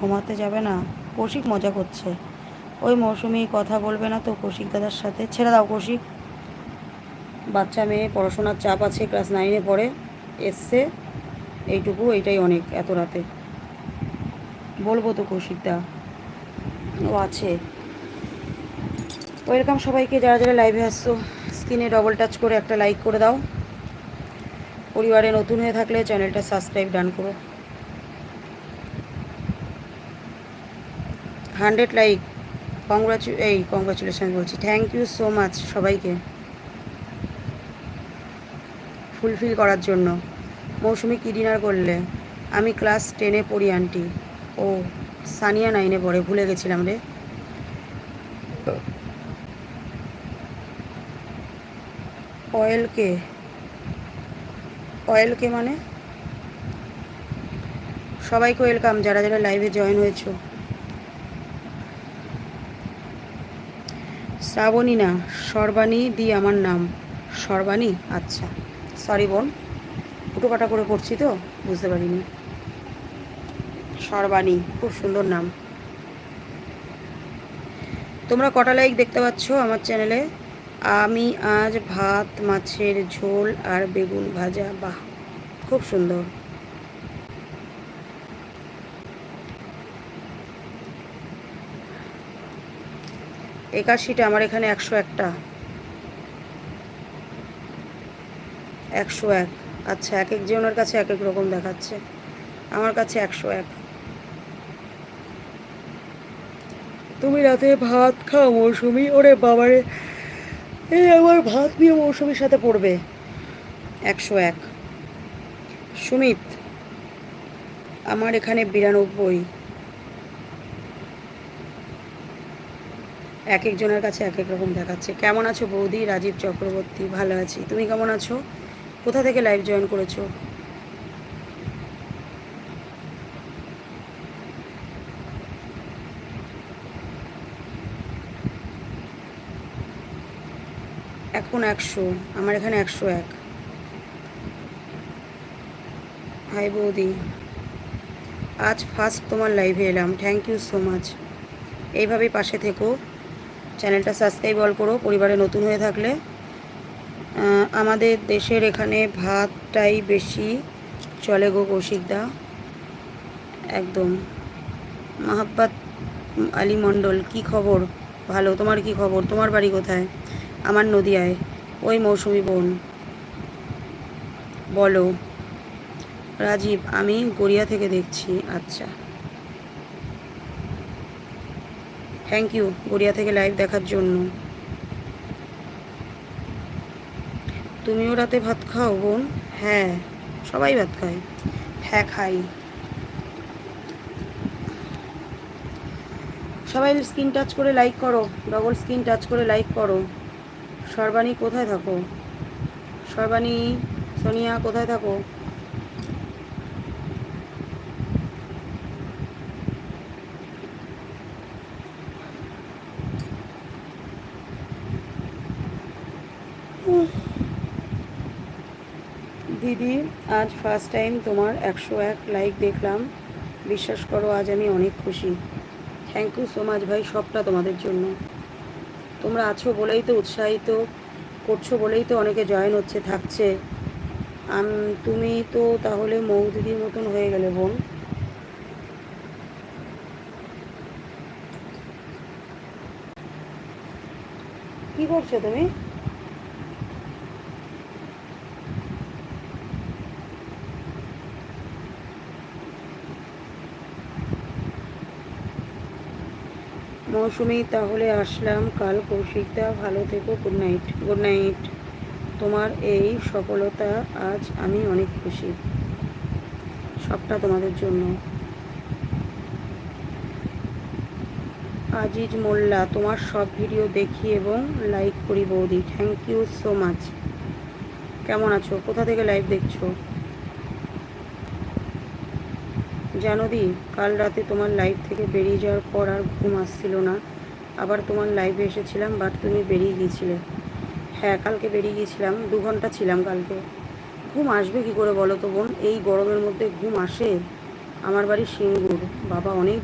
ঘুমাতে যাবে না? কৌশিক মজা করছে। ওই মৌসুমি কথা বলবে না তো কৌশিক দাদার সাথে? ছেড়ে দাও কৌশিক। বাচ্চা মেয়ে, পড়াশোনার চাপ আছে, ক্লাস নাইনে পড়ে, এসছে। এইটুকু, এইটাই অনেক এত রাতে। বলব তো কৌশিকদা। ও আছে। ওয়েলকাম সবাইকে, যারা যারা লাইভে আসছো, স্ক্রিনে ডবল টাচ করে একটা লাইক করে দাও। পরিবারে নতুন হয়ে থাকলে চ্যানেলটা সাবস্ক্রাইব ডান করো। হান্ড্রেড লাইক কংগ্রাচু এই কংগ্রাচুলেশন বলছি। থ্যাংক ইউ সো মাচ সবাইকে। ফুলফিল করার জন্য। মৌসুমি কী ডিনার করলে? আমি ক্লাস টেনে পড়ি আন্টি ও, সানিয়া নাইনে পড়ে, ভুলে গেছিলাম রে। অয়েলকে অয়েলকে মানে? সবাইকে ওয়েলকাম যারা যারা লাইভে জয়েন হয়েছো। শ্রাবণী না, সর্বাণী দি আমার নাম। সর্বাণী? আচ্ছা। সরি বোন ফুটো কাটা করে পড়ছি তো, বুঝতে পারিনি। সর্বাণী, খুব সুন্দর নাম। তোমরা কটা লাইক দেখতে পাচ্ছ আমার চ্যানেলে? আমি আজ ভাত, মাছের ঝোল আর বেগুন ভাজা, বাহ, খুব সুন্দর। একাশিটা আমার এখানে একশো একটা। একশো এক। আচ্ছা এক একজনের কাছে এক এক রকম দেখাচ্ছে। আমার কাছে একশো এক। তুমি রাতে ভাত খাও মৌসুমি? ওরে বাবারে এই আমার ভাত নিয়ে মৌসুমির সাথে পড়বে। একশো এক। সুমিত আমার এখানে বিরানব্বই। এক একজনের কাছে এক এক রকম দেখাচ্ছে। কেমন আছো বৌদি? রাজীব চক্রবর্তী, ভালো আছি। তুমি কেমন আছো? কোথা থেকে লাইভ জয়েন করেছ? এখন একশো, আমার এখানে একশো এক। হাই বৌদি। আজ ফার্স্ট তোমার লাইভে এলাম। থ্যাংক ইউ সো মাচ এইভাবেই পাশে থেকো। চ্যানেলটা সাবস্ক্রাইব অল করো, পরিবারে নতুন হয়ে থাকলে। আমাদের দেশের এখানে ভাতটাই বেশি চলে গো কৌশিকদা একদম। মাহাব্বাত আলী মণ্ডল, কি খবর? ভালো, তোমার কি খবর? তোমার বাড়ি কোথায়? আমার নদিয়ায়। ওই মৌসুমি বোন। বলো। রাজীব, আমি গড়িয়া থেকে দেখছি। আচ্ছা। থ্যাংক ইউ গড়িয়া থেকে লাইভ দেখার জন্য। তুমিও রাতে ভাত খাও, বোন? হ্যাঁ সবাই ভাত খায়। হ্যাঁ খাই। সবাই স্ক্রিন টাচ করে লাইক করো ডবল স্ক্রিন টাচ করে লাইক করো। সর্বাণী কোথায় থাকো? সর্বাণী, সোনিয়া কোথায় থাকো? দিদি, আজ ফার্স্ট টাইম তোমার একশো এক লাইক দেখলাম। বিশ্বাস করো, আজ আমি অনেক খুশি। থ্যাংক ইউ সো মাচ ভাই, সবটা তোমাদের জন্য। তোমরা আছো বলেই তো উৎসাহিত, করছ বলেই তো অনেকে জয়েন হচ্ছে, থাকছে। তুমি তো তাহলে মৌ দিদির মতন হয়ে গেলে বোন। কি করছ তুমি? মৌসুমি, তাহলে আসলাম কাল কৌশিকদা। ভালো থেকো গুড নাইট গুড নাইট তোমার এই সফলতা আজ আমি অনেক খুশি, সবটা তোমাদের জন্য। আজিজ মোল্লা, তোমার সব ভিডিও দেখি এবং লাইক করি বৌদি থ্যাংক ইউ সো মাচ কেমন আছো? কোথা থেকে লাইভ দেখছ? জানো দি কাল রাতে তোমার লাইভ থেকে বেরিয়ে যাওয়ার পর আর ঘুম আসছিল না। আবার তোমার লাইভে এসেছিলাম বাট তুমি বেরিয়ে গিয়েছিলে। হ্যাঁ কালকে বেরিয়ে গিয়েছিলাম, দু ঘণ্টা ছিলাম কালকে। ঘুম আসবে কি করে বলো তো বোন? এই গরমের মধ্যে ঘুম আসে? আমার বাড়ি সিঙ্গুর, বাবা অনেক